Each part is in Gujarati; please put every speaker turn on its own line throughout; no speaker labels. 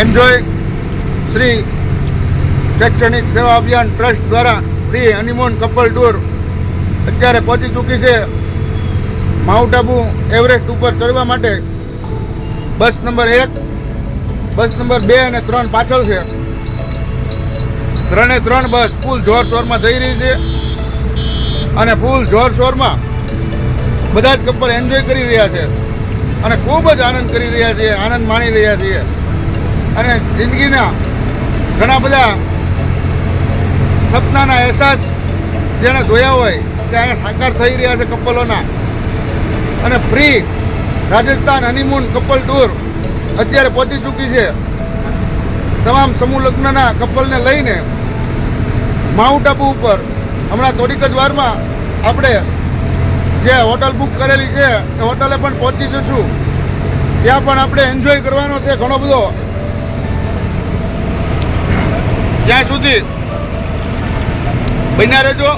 એન્જોય શ્રી શૈક્ષણિક સેવા અભિયાન ટ્રસ્ટ દ્વારા ફ્રી હનીમૂન કપલ ટૂર અત્યારે પહોંચી ચૂકી છે. માઉન્ટ આબુ એવરેસ્ટ ઉપર ચડવા માટે બસ નંબર એક, બસ નંબર બે અને ત્રણ પાછળ છે. ત્રણે ત્રણ બસ ફૂલ જોર શોરમાં જઈ રહી છે અને ફૂલ જોર શોરમાં બધા જ કપલ એન્જોય કરી રહ્યા છે અને ખૂબ જ આનંદ કરી રહ્યા છીએ, આનંદ માણી રહ્યા છીએ. અને જિંદગીના ઘણા બધા સપનાના અહેસાસ જેણે જોયા હોય તે અહીંયા સાકાર થઈ રહ્યા છે કપલોના. અને free Rajasthan honeymoon couple tour અત્યારે પહોંચી ચૂકી છે. તમામ સમૂહ લગ્નના કપલને લઈને માઉન્ટ આબુ ઉપર હમણાં થોડીક જ વારમાં આપણે જે હોટલ બુક કરેલી છે એ હોટલે પણ પહોંચી જશું. ત્યાં પણ આપણે એન્જોય કરવાનો છે ઘણો બધો. ત્યાં સુધી બન્યા રહેજો,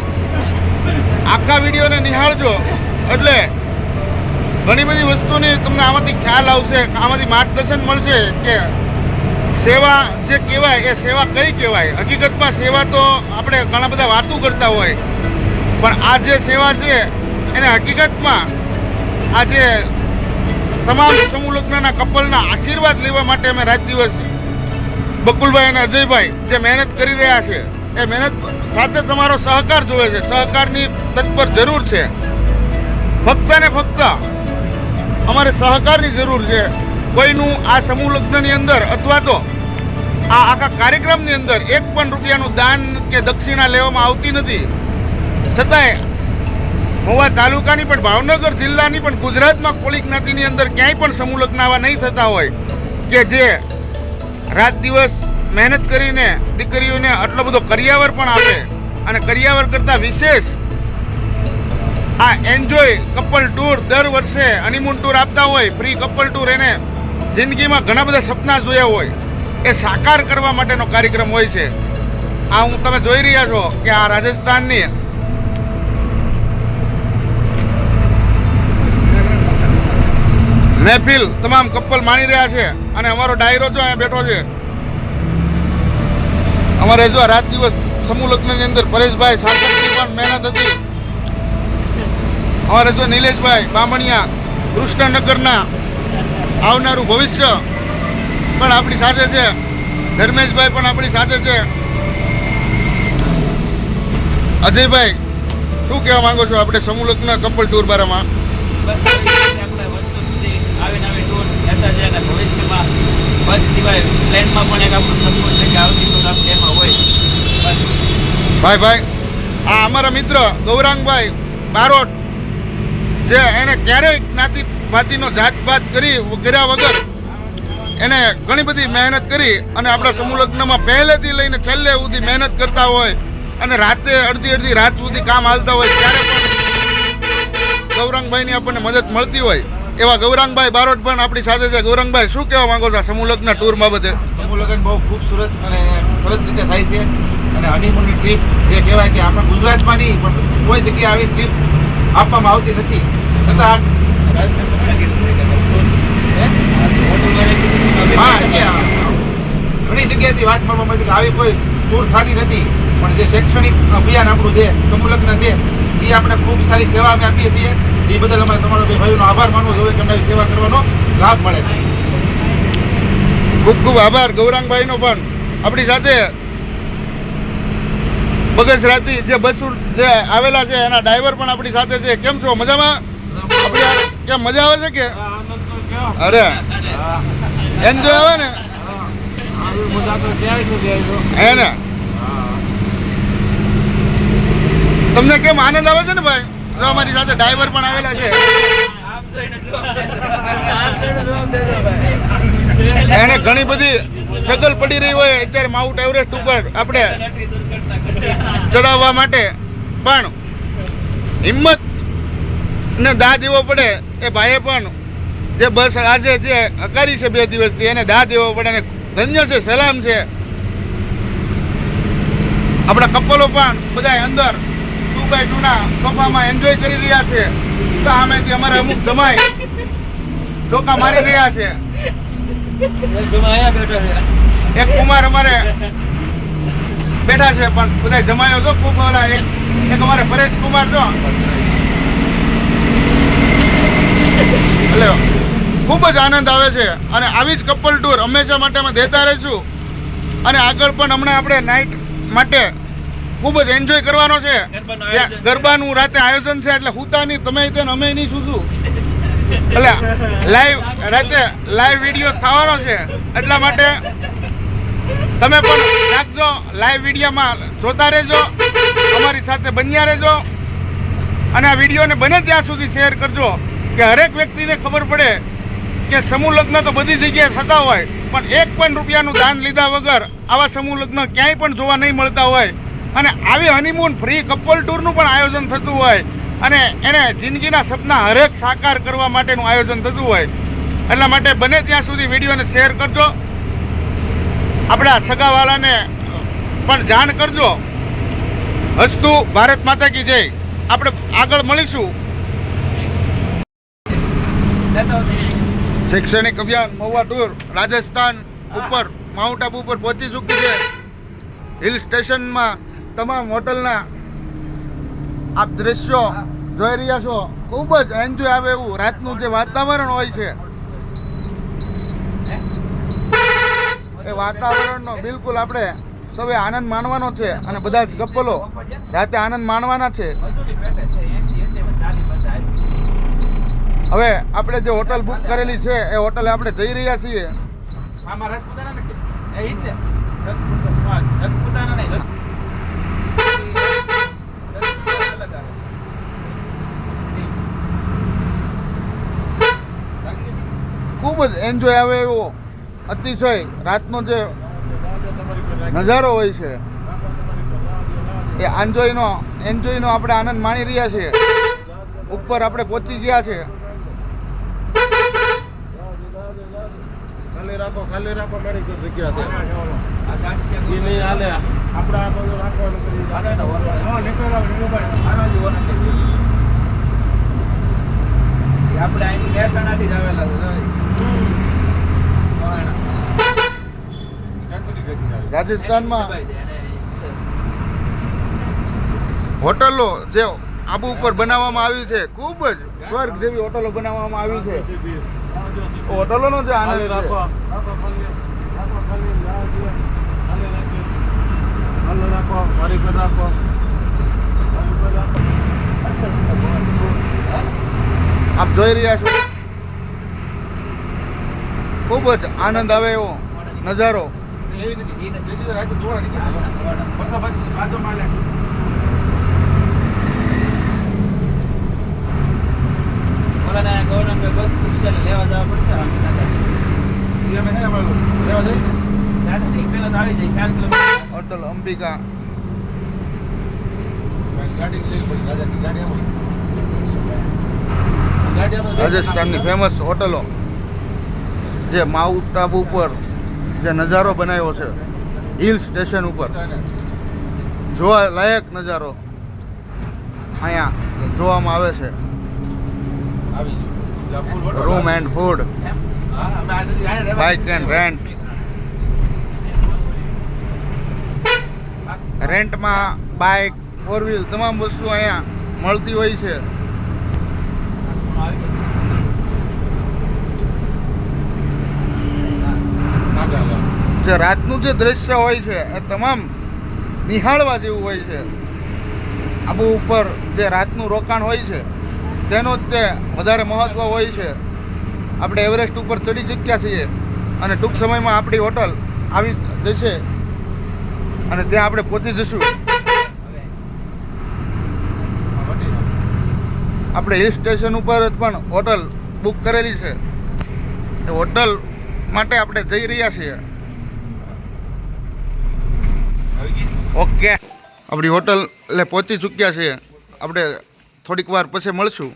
આખા વિડીયોને નિહાળજો, એટલે ઘણી બધી વસ્તુની તમને આમાંથી ખ્યાલ આવશે, આમાંથી માર્ગદર્શન મળશે કે સેવા જે કહેવાય, એ સેવા કઈ કહેવાય? હકીકતમાં સેવા તો આપણે ઘણા બધા વાતો કરતા હોય, પણ આ જે સેવા છે, એને હકીકતમાં આ જે તમામ સમૂહ લગ્નના કપલના આશીર્વાદ લેવા માટે અમે રાત દિવસ બકુલભાઈ અને અજયભાઈ જે મહેનત કરી રહ્યા છે, એ મહેનત સાથે તમારો સહકાર જોવે છે. સહકારની તત્પર જરૂર છે. ફક્ત ને ફક્ત અમારે સહકારની જરૂર છે. કોઈનું આ સમૂહ લગ્નની અંદર અથવા તો આ આખા કાર્યક્રમની અંદર એક પણ રૂપિયાનું દાન કે દક્ષિણા લેવામાં આવતી નથી. છતાંય મહુવા તાલુકાની પણ ભાવનગર જિલ્લાની પણ ગુજરાતમાં કોળી જ્ઞાતિની અંદર ક્યાંય પણ સમૂહ લગ્ન આવા નહીં થતા હોય કે જે રાત દિવસ મહેનત કરીને દીકરીઓને આટલો બધો કરિયાવર પણ આપે અને કરિયાવર કરતાં વિશેષ આ એન્જોય કપલ ટૂર દર વર્ષે હનીમૂન ટૂર આપતા હોય ફ્રી કપલ ટૂર એને જિંદગીમાં ઘણા બધા સપના જોયા હોય. એ સાકાર કરવા માટેનો કાર્યક્રમ હોય છે. આ હું તમે જોઈ રહ્યા છો કે આ રાજસ્થાનની મહેફિલ તમામ કપલ માણી રહ્યા છે અને અમારો ડાયરો જો અહીંયા બેઠો છે. અમારે જો રાત દિવસ સમૂહ લગ્નની અંદર પરેશભાઈ સાંસદની પણ મહેનત હતી. અમારે જો નિલેશભાઈ, બામણિયા, કૃષ્ણનગરના આવનારું ભવિષ્ય પણ આપણી સાથે છે. ધર્મેશભાઈ પણ આપણી સાથે છે. અજયભાઈ, શું કહેવા માંગો છો? આપણે સમૂહ લગ્ન, કપલ ટૂર બારામાં?
આવી આવી ટૂર લેતા જાય અને ભવિષ્યમાં બસ સિવાય પ્લેનમાં પણ એક આપણું સપનું છે કે આવતી ટૂર આપણે એમાં હોય. બસ.
ભાઈ ભાઈ, આ અમારા મિત્ર ગૌરાંગભાઈ બારોટ જે એને ક્યારેય જ્ઞાતિ ભાતિનો જાતપાત કરી કર્યા વગર એને ઘણી બધી મહેનત કરી અને આપણા સમૂહ લગ્નમાં પહેલેથી લઈને છેલ્લે સુધી મહેનત કરતા હોય અને રાતે અડધી અડધી રાત સુધી કામ હાલતા હોય ત્યારે પણ ગૌરાંગભાઈની આપણને મદદ મળતી હોય. એવા ગૌરાંગભાઈ બારોટ પણ આપણી સાથે છે. ગૌરાંગભાઈ, શું કહેવા માંગો છો સમૂહ લગ્ન ટૂર બાબતે?
સમૂહ લગ્ન બહુ ખૂબસૂરત અને સરસ રીતે થાય છે અને હનીમૂનની ટ્રીપ જે કહેવાય કે આપણા ગુજરાતમાં નહીં, પણ કોઈ જગ્યાએ આવી ટ્રીપ આપવામાં આવતી નથી. છતાં
ઘણા
જગ્યાએથી વાત મળવામાં આવે કે આવી કોઈ ટૂર થતી નથી. પણ જે શૈક્ષણિક અભિયાન આપણું છે સમૂહ લગ્ન છે, એ આપણે ખૂબ સારી સેવા અમે આપીએ છીએ. એ બદલ અમારે તમારો બે ભાઈઓનો આભાર માનવો જોઈએ કે અમારી સેવા કરવાનો લાભ મળે છે.
ખૂબ ખૂબ આભાર ગૌરાંગભાઈનો પણ. આપણી સાથે બગસરાથી જે બસ જે આવેલા છે એના ડ્રાઈવર પણ આપણી સાથે છે. કેમ છો? મજામાં? કેમ મજા આવે છે કે? અરે. એન્જોય આવે ને? હે ને? તમને કેમ આનંદ આવે છે ને ભાઈ? જો અમારી સાથે ડ્રાઈવર પણ આવેલા છે. એને ઘણી બધી સ્ટ્રગલ પડી રહી હોય અત્યારે માઉન્ટ એવરેસ્ટ ઉપર આપણે ચડાવવા માટે. પણ હિંમત ને દા દેવો પડે એ ભાઈએ પણ જે બસ આજે જે હકારી છે બે દિવસથી, એને દા દેવો પડે અને ધન્ય છે, સલામ છે. આપણા કપલો પણ બધા અંદર બાય સોફામાં એન્જોય કરી રહ્યા છે. સામેથી અમારે અમુક જમાય ડોકા મારી રહ્યા છે. એક કુમાર અમારે બેઠા છે, પણ બધા જમાયો છો, ખૂબ ઓલા એક એક અમારે પરેશ કુમાર તો એટલે ખૂબ જ આનંદ આવે છે. અને આવી જ કપલ ટૂર હંમેશા માટે અમે દેતા રહીશું. અને આગળ પણ હમણાં આપણે નાઇટ માટે ખૂબ જ એન્જોય કરવાનો છે.
ગરબાનું
ત્યાં રાતે આયોજન છે એટલે હુતા નહીં તમે તે અમે નહીં શું શું એટલે લાઈવ રાતે લાઈવ વીડિયો થવાનો છે. એટલા માટે તમે પણ રાખજો લાઈવ વિડીયોમાં જોતા રહેજો અમારી સાથે બન્યા રહેજો. અને આ વિડીયોને બને ત્યાં સુધી શેર કરજો કે હરેક વ્યક્તિને ખબર પડે કે સમૂહ લગ્ન તો બધી જગ્યાએ થતા હોય પણ એક પણ રૂપિયાનું દાન લીધા વગર આવા સમૂહ લગ્ન ક્યાંય પણ જોવા નહીં મળતા હોય. અને આવી હનીમૂન ફ્રી કપલ ટૂરનું પણ આયોજન થતું હોય અને એને જિંદગીના સપના હરેક સાકાર કરવા માટેનું આયોજન થતું હોય. એટલા માટે બને ત્યાં સુધી વિડીયોને શેર કરજો. આપણા સગાવાલાને પણ જાણ કરજો. હસ્તુ ભારત માતા કી જય. આપણે આગળ મળીશું. શૈક્ષણિક અભિયાન, મહુવા ટૂર રાજસ્થાન ઉપર માઉન્ટ આબુ ઉપર પહોંચી ચૂક્યું છે. હિલ સ્ટેશનમાં તમામ હોટલના આપ દ્રશ્યો જોઈ રહ્યા છો. ખૂબ જ એન્જોય આવે એવું રાતનું જે વાતાવરણ હોય છે. એ વાતાવરણનો બિલકુલ આપણે સૌએ આનંદ માણવાનો છે અને બધા જ કપલો રાતે આનંદ માણવાના છે. હવે આપણે જે હોટલ બુક કરેલી છે, એ હોટલે આપણે જઈ રહ્યા છીએ
આમાં રાજપૂતાના ને કે? એ ઈ જ ને?
ખૂબ જ એન્જોય આવે એવો અતિશય રાતનો જે નજારો હોય છે. એ એન્જોયનો એન્જોયનો આપણે આનંદ માણી રહ્યા છીએ. ઉપર આપણે પહોંચી ગયા છે.
ખાલી રાખો ખાલી રાખો મારી જગ્યા છે. આપણે આ બધું રાખવાનું કરી
આપણે અહીંથી મહેસાણાથી જ આવેલા છે.
રાજસ્થાનમાં હોટલો જે આબુ ઉપર બનાવવામાં આવી છે ખૂબ જ સ્વર્ગ જેવી હોટલો બનાવવામાં આવી છે હોટલોનો જે આનંદ
રાખો રાખો રાખો ખાલી જવા દો. ખાલી રાખી ખાલી રાખો મારી પર રાખો મારી પર રાખો
આપ જોઈ રહ્યા છો ખૂબ જ આનંદ આવે એવો નજારો
એવી નથી. બીજી તો રાતે ધોળા નીકળે. પથ્થર બાજુ- બાજુમાં લે.
ઓલાના ગવર્નમેન્ટ બસ પૂછશે એટલે લેવા જવા પડશે આમ
અમે છે ને અમારું લેવા જઈએ ને.
દાદા એક પહેલા તો આવી જાય ચાર કિલોમીટર
અંબિકા
ગાડી ગાડી
રાજસ્થાનની ફેમસ હોટલો, જે માઉન્ટ આબુ ઉપર જે નજારો બનાવ્યો છે, હિલ સ્ટેશન ઉપર. જોવા લાયક નજારો અહીંયા જોવામાં આવે છે. Room and food bike and rent રેન્ટમાં bike four wheel તમામ વસ્તુ અહીંયા મળતી હોય છે
આવી ગયું.
આગળ, આગળ.
જે રાતનું જે દ્રશ્ય હોય છે, એ તમામ નિહાળવા જેવું હોય છે. આબુ ઉપર જે રાતનું રોકાણ હોય છે, તેનો જ તે વધારે મહત્ત્વ હોય છે. આપણે એવરેસ્ટ ઉપર ચડી ચૂક્યા છીએ અને ટૂંક સમયમાં આપણી હોટલ આવી જશે અને ત્યાં આપણે પહોંચી જશું
હવે
આ વટી જાઓ.
આપણે હિલ સ્ટેશન ઉપર જ પણ હોટલ બુક કરેલી છે. એ હોટલ માટે આપણે જઈ રહ્યા છીએ. ઓકે આપણી હોટલ એટલે પહોંચી ચૂક્યા છીએ. આપણે થોડીક વાર પછી મળશું.